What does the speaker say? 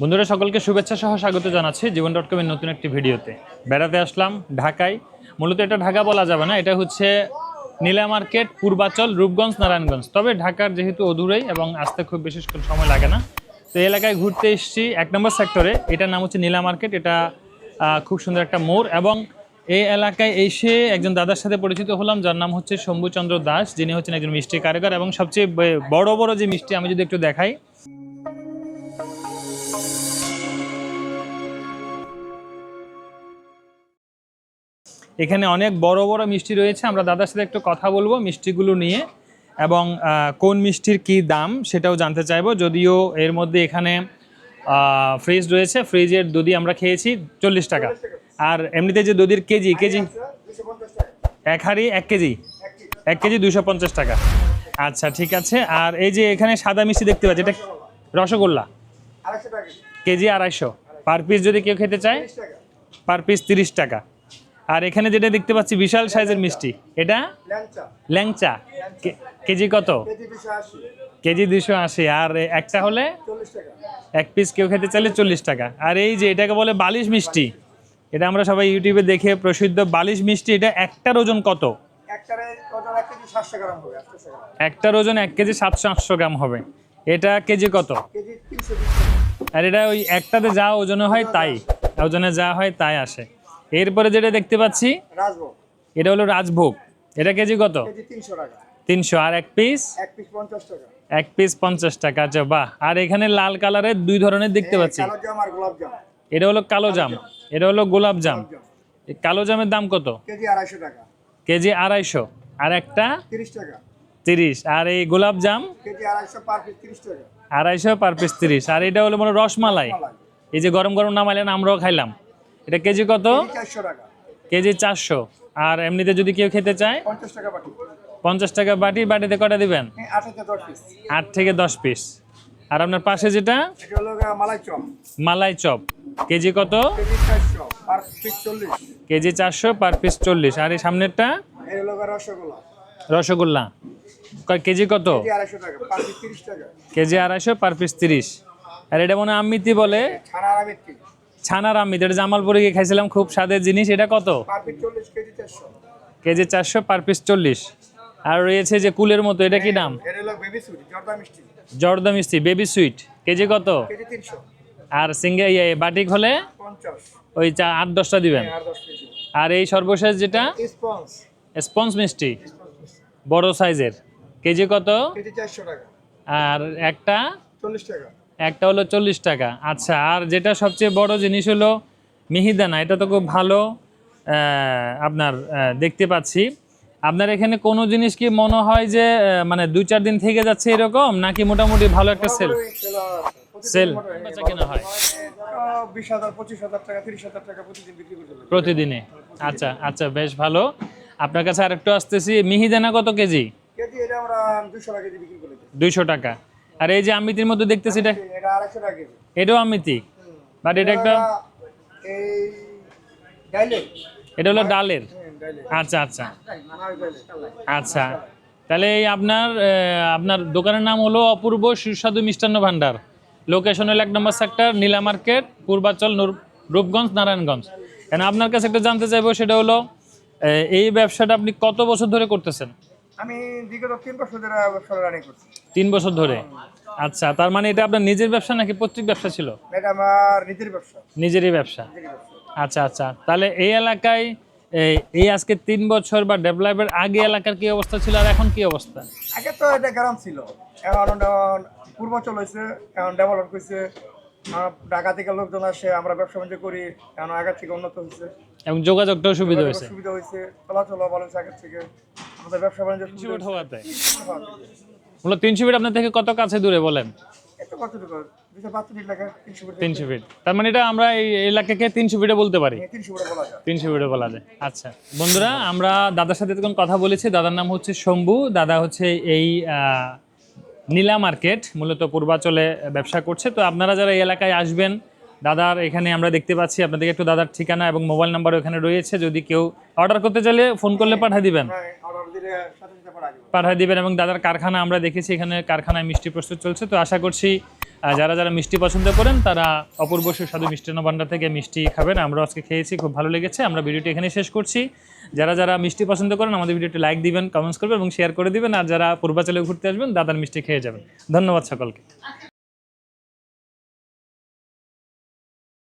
বন্ধুরা, সকলকে শুভেচ্ছা সহ স্বাগত জানাচ্ছি জীবন ডট কমের নতুন একটি ভিডিওতে। বেড়াতে আসলাম ঢাকায়। মূলত এটা ঢাকা বলা যাবে না, এটা হচ্ছে নীলা মার্কেট, পূর্বাচল, রূপগঞ্জ, নারায়ণগঞ্জ। তবে ঢাকার যেহেতু অদূরেই এবং আসতে খুব বেশি সময় লাগে না, তো এই এলাকায় ঘুরতে এসেছি এক নম্বর সেক্টরে এটার নাম হচ্ছে নীলা মার্কেট, এটা খুব সুন্দর একটা মোড় এবং এই এলাকায় এসে একজন দাদার সাথে পরিচিত হলাম, যার নাম হচ্ছে শম্ভুচন্দ্র দাস। যিনি হচ্ছেন একজন মিষ্টি কারিগর এবং সবচেয়ে বড় বড় যে মিষ্টি আমি যদি একটু দেখাই এখানে অনেক বড় বড় মিষ্টি রয়েছে। আমরা দাদার সাথে একটু কথা বলব মিষ্টিগুলো নিয়ে এবং কোন মিষ্টির কি দাম সেটাও জানতে চাইব। যদিও এর মধ্যে এখানে ফ্রিজ রয়েছে। ফ্রিজের দধি আমরা খেয়েছি চল্লিশ টাকা। আর এমনিতে যে দধির কেজি কেজি এক হাড়ি এক কেজি? এক কেজি দুশো পঞ্চাশ টাকা। আচ্ছা ঠিক আছে। আর এই যে এখানে সাদা মিষ্টি দেখতে পাচ্ছি, এটা রসগোল্লা। কেজি। আড়াইশো। পার পিস যদি কেউ খেতে চায় পার পিস তিরিশ টাকা। আর এখানে যেটা দেখতে পাচ্ছি বিশাল সাইজের মিষ্টি। এটা? ল্যাংচা। কেজি কত? কেজি দুশো আশি। কেজি দুশো আশি। আর একটা হলে? এক পিস কেউ খেতে চাইলে চল্লিশ টাকা। আর এই যে এটাকে বলে বালিশ মিষ্টি এটা আমরা সবাই ইউটিউবে দেখে প্রসিদ্ধ বালিশ মিষ্টি এটা একটার ওজন কত? একটারে ওজন এক কেজি সাতশো গ্রাম হবে একটার ওজন এক কেজি সাতশো আটশো গ্রাম হবে। এটা কেজি কত? আর এটা ওই একটাতে যা ওজনে হয় তাই। ওজনে যা হয় তাই আসে। এরপরে যেটা দেখতে পাচ্ছি এটা হলো রাজভোগ। এটা কেজি কত? তিনশো আর এক পিস? এক পিস পঞ্চাশ টাকা। আচ্ছা বাহ। আর এখানে লাল কালারের দুই ধরনের দেখতে পাচ্ছি। এটা হলো কালো জাম। এটা হলো গোলাপ জাম। জাম। কালো জামের দাম কত? কেজি আড়াইশো টাকা। কেজি আড়াইশো। আর একটা? তিরিশ টাকা। তিরিশ। আর এই গোলাপ জাম? কেজি আড়াইশো পার পিস তিরিশ টাকা। আড়াইশো পার পিস তিরিশ। আর এটা হলো মনে রসমালাই। এই যে গরম গরম নামাইলেন আমরাও খাইলাম। এটা কেজি কত? কেজি চারশো টাকা। কেজি চারশো। আর এমনিতে যদি কেউ খেতে চায়? পঞ্চাশ টাকা বাটি। পঞ্চাশ টাকা বাটি বাটিতে কটা দিবেন? আট থেকে দশ পিস। আর আপনার পাশে যেটা? Malai chop. Malai chop. KG কত? কেজি চারশো পার পিস চল্লিশ। কেজি চারশো পার পিস চল্লিশ। আর এই সামনেরটা? রসগোল্লা। রসগোল্লা। কেজি কত? কেজি আড়াইশো পার পিস তিরিশ আর এটা মনে আমিতি বলে? ছানার আমিতি। এটা জামালপুরে গিয়ে খাইছিলাম খুব স্বাদের জিনিস। এটা কত? কেজি চারশো। পার পিস চল্লিশ। আর রয়েছে যে কুলের মতো এটা কি বেবি সুইট জর্দা মিষ্টি। বেবি সুইট কেজি কত? আর সিঙ্গে ইয়ে বাটিক হলে? ওই চা আট দশটা দিবেন। আর কেজি। আর এই সর্বশেষ যেটা? স্পঞ্জ মিষ্টি। বড় সাইজের। কেজি কত? আর একটা? একটা হলো চল্লিশ টাকা। আচ্ছা আর যেটা সবচেয়ে বড় জিনিস হলো মিহিদানা এটা তো খুব ভালো আপনার দেখতে পাচ্ছি। আপনার এখানে কোনো জিনিস কি মনে হয় যে মানে দুই চার দিন থেকে যাচ্ছে এরকম নাকি মোটামুটি ভালো একটা সেল? সেল কেনা হয়? প্রতিদিন? আচ্ছা আচ্ছা বেশ ভালো। আপনার কাছে আরেকটু আসতেছি মিহিদানা কত কেজি? কেজি এটা আমরা দুশো টাকা কেজি বিক্রি করে দিই দুইশো টাকা। আর এই যে আমিতির মধ্যে দেখতেছি এটা? এটা আড়াইশো টাকা কেজি। এটাও আমিতি? বাট এটা একটা এই ডাইলে এটা হলো ডালের? হ্যাঁ আচ্ছা আচ্ছা। আচ্ছা। তাহলে এই আপনার আপনার দোকানের নাম হলো অপূর্ব সুস্বাদু মিষ্টান্ন ভান্ডার। লোকেশন হলো এক number sector Nila market Purbachal Rupganj Narayanganj. কেন আপনার কাছে একটা জানতে চাইব সেটা হলো এই ব্যবসাটা আপনি কত বছর ধরে করতেছেন? আমি বিগত তিন বছর ধরে ব্যবসা রানিং করছি। তিন বছর ধরে? আচ্ছা তার মানে এটা আপনার নিজের ব্যবসা নাকি পৈতৃক ব্যবসা ছিল? এটা আমার নিজের ব্যবসা। নিজেরই ব্যবসা। আচ্ছা আচ্ছা তাহলে এই এলাকায় এই আজকে তিন বছর বা ডেভেলপের আগে এলাকার কি অবস্থা ছিল আর এখন কি অবস্থা? আগে তো এটা গ্রাম ছিল। এখন পূর্বাচল হয়েছে এখন ডেভেলপ হয়েছে ঢাকা থেকে লোকজন আসে আমরা ব্যবসা বাণিজ্য করি এখন আগের থেকে উন্নত হয়েছে এবং যোগাযোগটাও সুবিধা হয়েছে। সুবিধা হয়েছে চলাচল ভালো হয়েছে আগের থেকে। আমাদের ব্যবসা বাণিজ্য তিনশো ফিট হওয়াতে। মূলত তিনশো ফিট আপনার থেকে কত কাছে দূরে বলেন? তিনশো ফুট তার মানে এটা আমরা এই এলাকাকে তিনশো ফিটে বলতে পারি? তিনশো ফুটে বলা যায়। তিনশো ফিটে বলা যায়। আচ্ছা বন্ধুরা আমরা দাদার সাথে তখন কথা বলেছি। দাদার নাম হচ্ছে শম্ভু। দাদা হচ্ছে এই নীলা মার্কেট মূলত পূর্বাচলে ব্যবসা করছে। তো আপনারা যারা এই এলাকায় আসবেন দাদার এখানে আমরা দেখতে পাচ্ছি আপনাদেরকে একটু দাদার ঠিকানা এবং মোবাইল নাম্বার ওখানে রয়েছে। যদি কেউ অর্ডার করতে চাইলে ফোন করলে পাঠিয়ে দিবেন। হ্যাঁ পাঠিয়ে দিবেন এবং দাদার কারখানা আমরা দেখেছি এখানে কারখানায় মিষ্টি প্রস্তুত চলছে। তো আশা করছি যারা যারা মিষ্টি পছন্দ করেন তারা অপূর্ব সুস্বাদু মিষ্টান্ন ভান্ডার থেকে মিষ্টি খাবেন। আমরা আজকে খেয়েছি খুব ভালো লেগেছে। আমরা ভিডিওটি এখানে শেষ করছি। যারা যারা মিষ্টি পছন্দ করেন আমাদের ভিডিওটি লাইক দিবেন কমেন্টস করবেন এবং শেয়ার করে দিবেন। আর যারা পূর্বাচলে ঘুরতে আসবেন দাদার মিষ্টি খেয়ে যাবেন। ধন্যবাদ সকলকে।